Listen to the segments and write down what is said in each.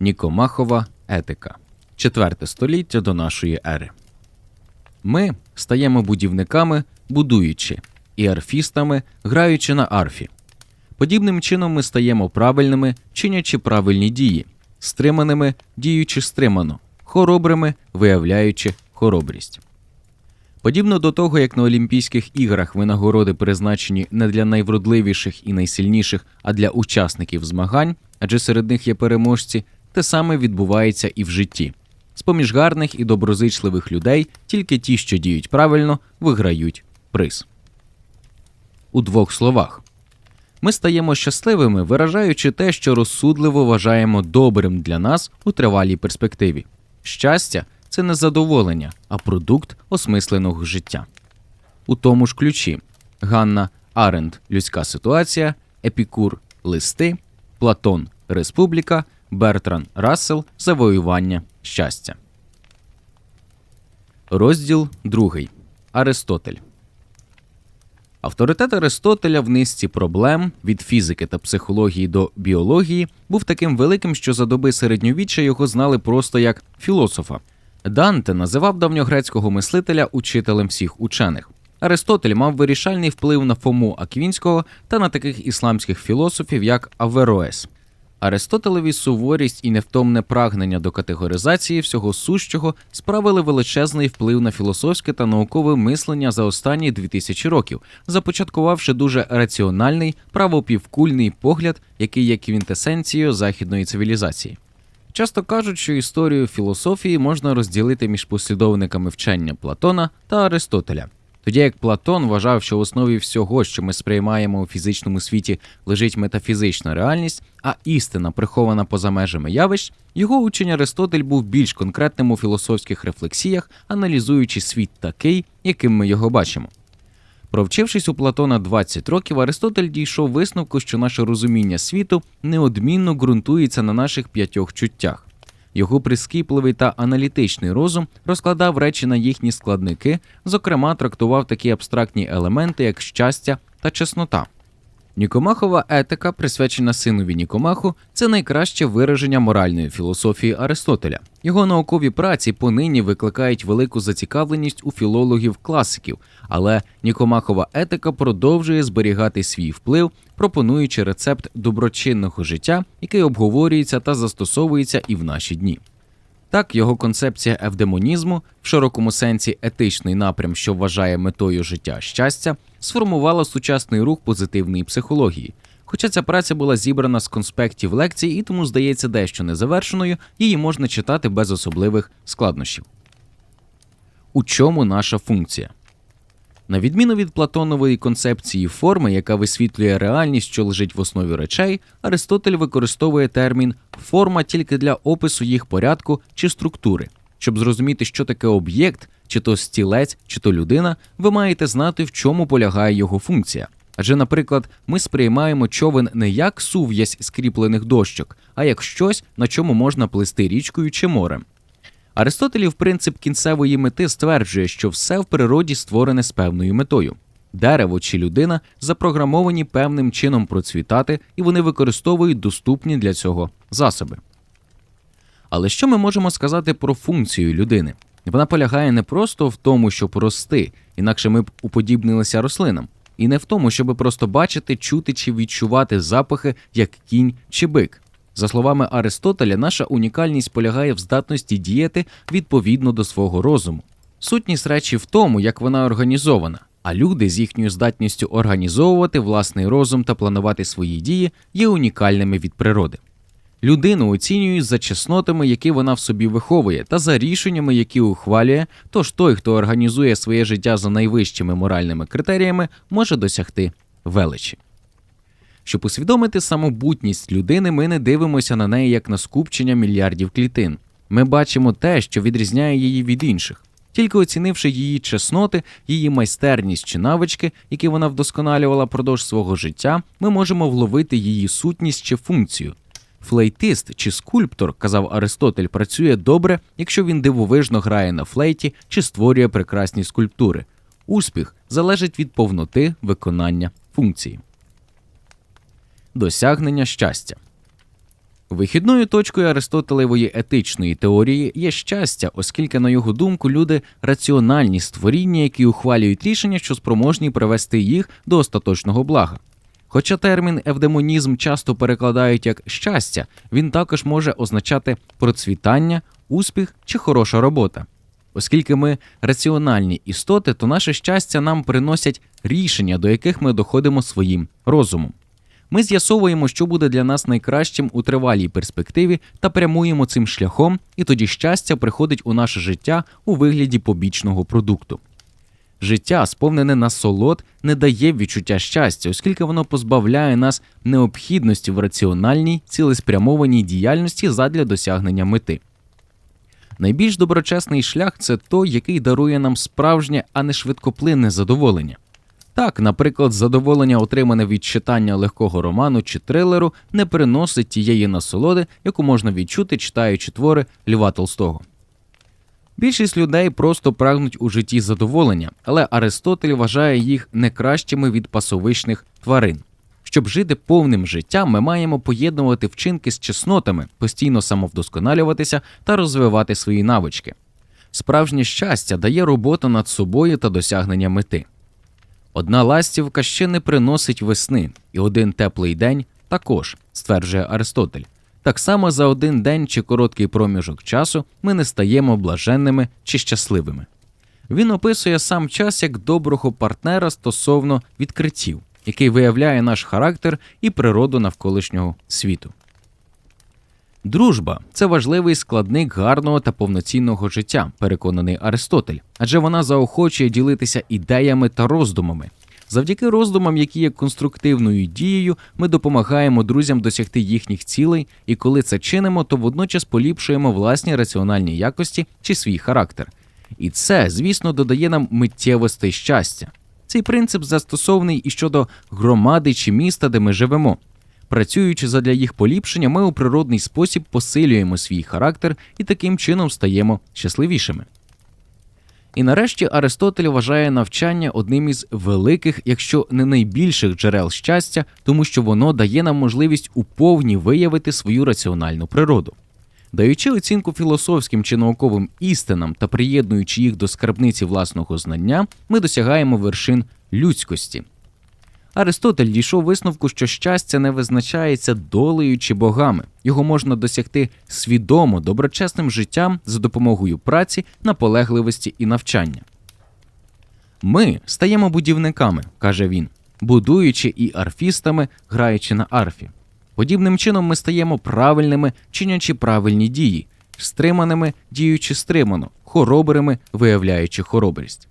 Нікомахова етика. Четверте століття до нашої ери. Ми стаємо будівниками, будуючи, і арфістами, граючи на арфі. Подібним чином ми стаємо правильними, чинячи правильні дії, стриманими, діючи стримано, хоробрими, виявляючи хоробрість. Подібно до того, як на Олімпійських іграх винагороди призначені не для найвродливіших і найсильніших, а для учасників змагань, адже серед них є переможці, те саме відбувається і в житті. З поміж гарних і доброзичливих людей тільки ті, що діють правильно, виграють приз. У двох словах. Ми стаємо щасливими, виражаючи те, що розсудливо вважаємо добрим для нас у тривалій перспективі. Щастя це не задоволення, а продукт осмисленого життя. У тому ж ключі Ганна Аренд Людська ситуація, Епікур Листи, Платон Республіка, Бертран Рассел Завоювання щастя. Розділ 2. Аристотель. Авторитет Аристотеля в низці проблем від фізики та психології до біології був таким великим, що за доби середньовіччя його знали просто як філософа. Данте називав давньогрецького мислителя учителем всіх учених. Аристотель мав вирішальний вплив на Фому Аквінського та на таких ісламських філософів, як Авероес. Аристотелеві суворість і невтомне прагнення до категоризації всього сущого справили величезний вплив на філософське та наукове мислення за останні 2000 років, започаткувавши дуже раціональний правопівкульний погляд, який є квінтесенцією західної цивілізації. Часто кажуть, що історію філософії можна розділити між послідовниками вчення Платона та Аристотеля. Тоді як Платон вважав, що в основі всього, що ми сприймаємо у фізичному світі, лежить метафізична реальність, а істина прихована поза межами явищ, його учень Аристотель був більш конкретним у філософських рефлексіях, аналізуючи світ такий, яким ми його бачимо. Провчившись у Платона 20 років, Аристотель дійшов висновку, що наше розуміння світу неодмінно ґрунтується на наших п'ятьох чуттях. Його прискіпливий та аналітичний розум розкладав речі на їхні складники, зокрема, трактував такі абстрактні елементи, як щастя та чеснота. Нікомахова етика, присвячена синові Нікомаху, це найкраще вираження моральної філософії Аристотеля. Його наукові праці понині викликають велику зацікавленість у філологів-класиків, але Нікомахова етика продовжує зберігати свій вплив, пропонуючи рецепт доброчинного життя, який обговорюється та застосовується і в наші дні. Так, його концепція евдемонізму, в широкому сенсі етичний напрям, що вважає метою життя щастя, сформувала сучасний рух позитивної психології. Хоча ця праця була зібрана з конспектів лекцій і тому здається дещо незавершеною, її можна читати без особливих складнощів. У чому наша функція? На відміну від Платонової концепції форми, яка висвітлює реальність, що лежить в основі речей, Аристотель використовує термін форма тільки для опису їх порядку чи структури. Щоб зрозуміти, що таке об'єкт, чи то стілець, чи то людина, ви маєте знати, в чому полягає його функція. Адже, наприклад, ми сприймаємо човен не як сув'язь скріплених дощок, а як щось, на чому можна плисти річкою чи морем. Аристотелів принцип кінцевої мети стверджує, що все в природі створене з певною метою. Дерево чи людина запрограмовані певним чином процвітати, і вони використовують доступні для цього засоби. Але що ми можемо сказати про функцію людини? Вона полягає не просто в тому, щоб рости, інакше ми б уподібнилися рослинам, і не в тому, щоб просто бачити, чути чи відчувати запахи, як кінь чи бик. За словами Аристотеля, наша унікальність полягає в здатності діяти відповідно до свого розуму. Сутність речі в тому, як вона організована, а люди з їхньою здатністю організовувати власний розум та планувати свої дії є унікальними від природи. Людину оцінюють за чеснотами, які вона в собі виховує, та за рішеннями, які ухвалює. Тож той, хто організує своє життя за найвищими моральними критеріями, може досягти величі. Щоб усвідомити самобутність людини, ми не дивимося на неї як на скупчення мільярдів клітин. Ми бачимо те, що відрізняє її від інших. Тільки оцінивши її чесноти, її майстерність чи навички, які вона вдосконалювала продовж свого життя, ми можемо вловити її сутність чи функцію. Флейтист чи скульптор, казав Аристотель, працює добре, якщо він дивовижно грає на флейті чи створює прекрасні скульптури. Успіх залежить від повноти виконання функції. Досягнення щастя. Вихідною точкою Аристотелевої етичної теорії є щастя, оскільки, на його думку, люди раціональні створіння, які ухвалюють рішення, що спроможні привести їх до остаточного блага. Хоча термін евдемонізм часто перекладають як щастя, він також може означати процвітання, успіх чи хороша робота. Оскільки ми раціональні істоти, то наше щастя нам приносять рішення, до яких ми доходимо своїм розумом. Ми з'ясовуємо, що буде для нас найкращим у тривалій перспективі, та прямуємо цим шляхом, і тоді щастя приходить у наше життя у вигляді побічного продукту. Життя, сповнене насолод, не дає відчуття щастя, оскільки воно позбавляє нас необхідності в раціональній, цілеспрямованій діяльності задля досягнення мети. Найбільш доброчесний шлях це той, який дарує нам справжнє, а не швидкоплинне задоволення. Так, наприклад, задоволення, отримане від читання легкого роману чи трилеру, не приносить тієї насолоди, яку можна відчути, читаючи твори Льва Толстого. Більшість людей просто прагнуть у житті задоволення, але Аристотель вважає їх не кращими від пасовищних тварин. Щоб жити повним життям, ми маємо поєднувати вчинки з чеснотами, постійно самовдосконалюватися та розвивати свої навички. Справжнє щастя дає робота над собою та досягнення мети. Одна ластівка ще не приносить весни, і один теплий день також, стверджує Аристотель. Так само за один день чи короткий проміжок часу ми не стаємо блаженними чи щасливими. Він описує сам час як доброго партнера стосовно відкриттів, який виявляє наш характер і природу навколишнього світу. Дружба це важливий складник гарного та повноцінного життя, переконаний Аристотель, адже вона заохочує ділитися ідеями та роздумами. Завдяки роздумам, які є конструктивною дією, ми допомагаємо друзям досягти їхніх цілей, і коли це чинимо, то водночас поліпшуємо власні раціональні якості чи свій характер. І це, звісно, додає нам миттєвостей щастя. Цей принцип застосований і щодо громади чи міста, де ми живемо. Працюючи задля їх поліпшення, ми у природний спосіб посилюємо свій характер і таким чином стаємо щасливішими. І нарешті Аристотель вважає навчання одним із великих, якщо не найбільших джерел щастя, тому що воно дає нам можливість уповні виявити свою раціональну природу. Даючи оцінку філософським чи науковим істинам та приєднуючи їх до скарбниці власного знання, ми досягаємо вершин людськості. Аристотель дійшов висновку, що щастя не визначається долею чи богами. Його можна досягти свідомо, доброчесним життям за допомогою праці, наполегливості і навчання. Ми стаємо будівниками, каже він, будуючи і арфістами, граючи на арфі. Подібним чином ми стаємо правильними, чинячи правильні дії, стриманими, діючи стримано, хоробрими, виявляючи хоробрість.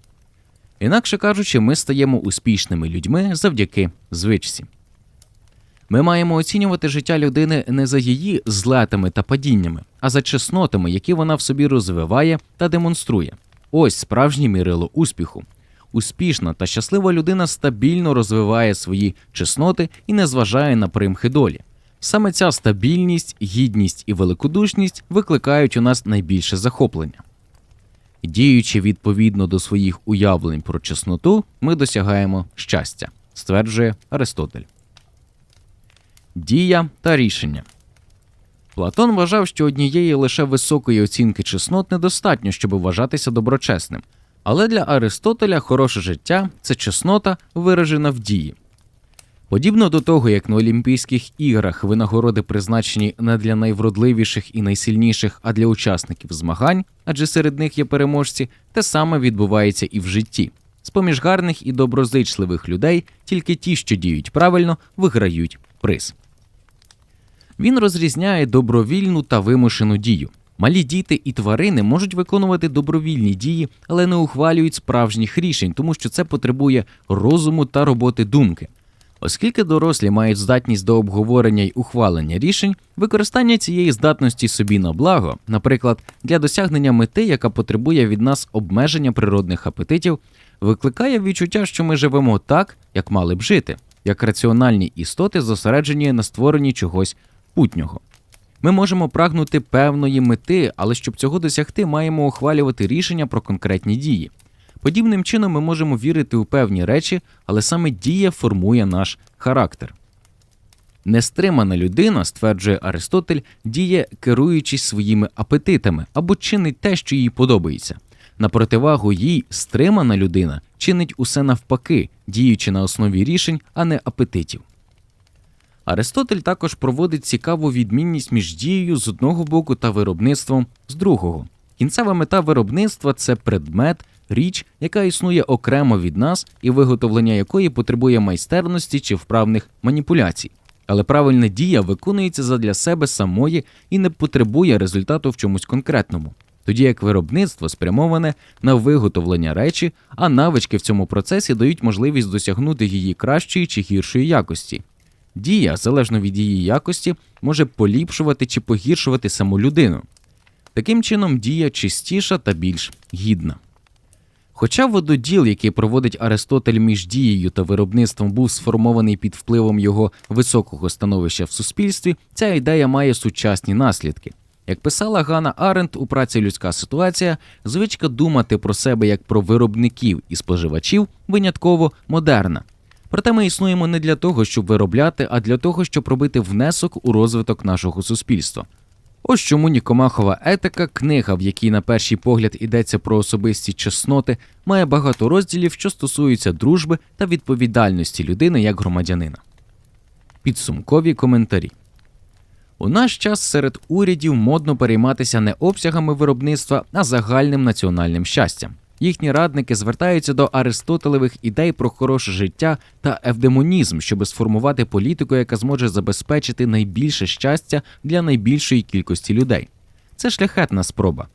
Інакше кажучи, ми стаємо успішними людьми завдяки звичці. Ми маємо оцінювати життя людини не за її злетами та падіннями, а за чеснотами, які вона в собі розвиває та демонструє. Ось справжнє мірило успіху. Успішна та щаслива людина стабільно розвиває свої чесноти і не зважає на примхи долі. Саме ця стабільність, гідність і великодушність викликають у нас найбільше захоплення. Діючи відповідно до своїх уявлень про чесноту, ми досягаємо щастя, стверджує Аристотель. Дія та рішення. Платон вважав, що однієї лише високої оцінки чеснот недостатньо, щоб вважатися доброчесним. Але для Аристотеля хороше життя це чеснота, виражена в дії. Подібно до того, як на Олімпійських іграх винагороди призначені не для найвродливіших і найсильніших, а для учасників змагань, адже серед них є переможці, те саме відбувається і в житті. З поміж гарних і доброзичливих людей тільки ті, що діють правильно, виграють приз. Він розрізняє добровільну та вимушену дію. Малі діти і тварини можуть виконувати добровільні дії, але не ухвалюють справжніх рішень, тому що це потребує розуму та роботи думки. Оскільки дорослі мають здатність до обговорення й ухвалення рішень, використання цієї здатності собі на благо, наприклад, для досягнення мети, яка потребує від нас обмеження природних апетитів, викликає відчуття, що ми живемо так, як мали б жити, як раціональні істоти, зосереджені на створенні чогось путнього. Ми можемо прагнути певної мети, але щоб цього досягти, маємо ухвалювати рішення про конкретні дії. Подібним чином ми можемо вірити у певні речі, але саме дія формує наш характер. Нестримана людина, стверджує Аристотель, діє керуючись своїми апетитами або чинить те, що їй подобається. На противагу їй стримана людина чинить усе навпаки, діючи на основі рішень, а не апетитів. Аристотель також проводить цікаву відмінність між дією з одного боку та виробництвом з другого. Кінцева мета виробництва це предмет, річ, яка існує окремо від нас і виготовлення якої потребує майстерності чи вправних маніпуляцій. Але правильна дія виконується задля себе самої і не потребує результату в чомусь конкретному, тоді як виробництво спрямоване на виготовлення речі, а навички в цьому процесі дають можливість досягнути її кращої чи гіршої якості. Дія, залежно від її якості, може поліпшувати чи погіршувати саму людину. Таким чином, дія чистіша та більш гідна. Хоча вододіл, який проводить Аристотель між дією та виробництвом, був сформований під впливом його високого становища в суспільстві, ця ідея має сучасні наслідки. Як писала Ганна Аренд у праці Людська ситуація, звичка думати про себе як про виробників і споживачів винятково модерна. Проте ми існуємо не для того, щоб виробляти, а для того, щоб робити внесок у розвиток нашого суспільства. Ось чому Нікомахова етика, книга, в якій на перший погляд йдеться про особисті чесноти, має багато розділів, що стосуються дружби та відповідальності людини як громадянина. Підсумкові коментарі. У наш час серед урядів модно перейматися не обсягами виробництва, а загальним національним щастям. Їхні радники звертаються до аристотелевих ідей про хороше життя та евдемонізм, щоб сформувати політику, яка зможе забезпечити найбільше щастя для найбільшої кількості людей. Це шляхетна спроба.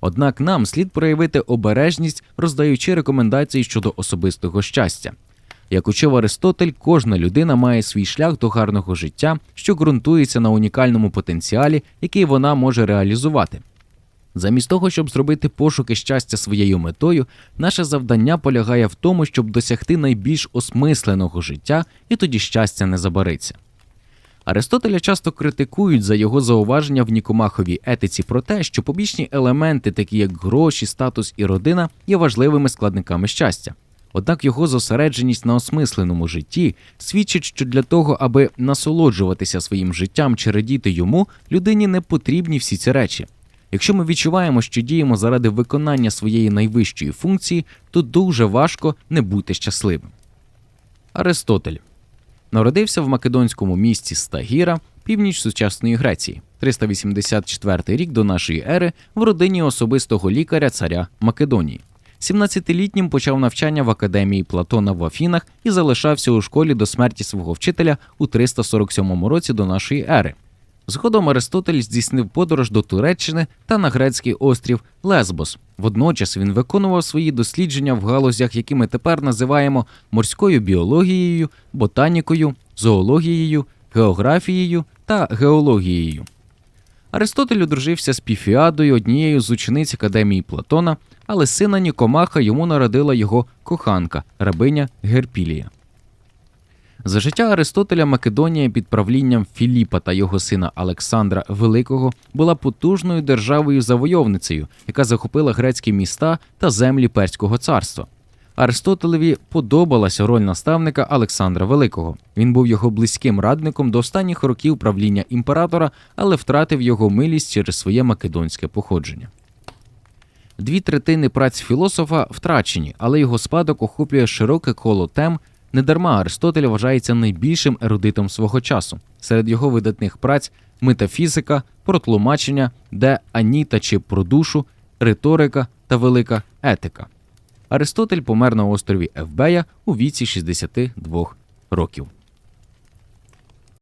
Однак нам слід проявити обережність, роздаючи рекомендації щодо особистого щастя. Як учив Аристотель, кожна людина має свій шлях до гарного життя, що ґрунтується на унікальному потенціалі, який вона може реалізувати. Замість того, щоб зробити пошуки щастя своєю метою, наше завдання полягає в тому, щоб досягти найбільш осмисленого життя, і тоді щастя не забариться. Аристотеля часто критикують за його зауваження в Нікомаховій етиці про те, що побічні елементи, такі як гроші, статус і родина, є важливими складниками щастя. Однак його зосередженість на осмисленому житті свідчить, що для того, аби насолоджуватися своїм життям чи радіти йому, людині не потрібні всі ці речі. Якщо ми відчуваємо, що діємо заради виконання своєї найвищої функції, то дуже важко не бути щасливим. Аристотель народився в македонському місті Стагіра, північ сучасної Греції, 384 рік до нашої ери в родині особистого лікаря царя Македонії. 17-літнім почав навчання в академії Платона в Афінах і залишався у школі до смерті свого вчителя у 347 році до нашої ери. Згодом Аристотель здійснив подорож до Туреччини та на грецький острів Лесбос. Водночас він виконував свої дослідження в галузях, які ми тепер називаємо морською біологією, ботанікою, зоологією, географією та геологією. Аристотель одружився з Піфіадою, однією з учениць академії Платона, але сина Нікомаха йому народила його коханка, рабиня Герпілія. За життя Аристотеля Македонія під правлінням Філіпа та його сина Олександра Великого була потужною державою завойовницею, яка захопила грецькі міста та землі Перського царства. Аристотелеві подобалася роль наставника Олександра Великого. Він був його близьким радником до останніх років правління імператора, але втратив його милість через своє македонське походження. Дві третини праць філософа втрачені, але його спадок охоплює широке коло тем. Недарма Аристотель вважається найбільшим ерудитом свого часу. Серед його видатних праць метафізика, про тлумачення, де аніта чи про душу, риторика та велика етика. Аристотель помер на острові Евбея у віці 62 років.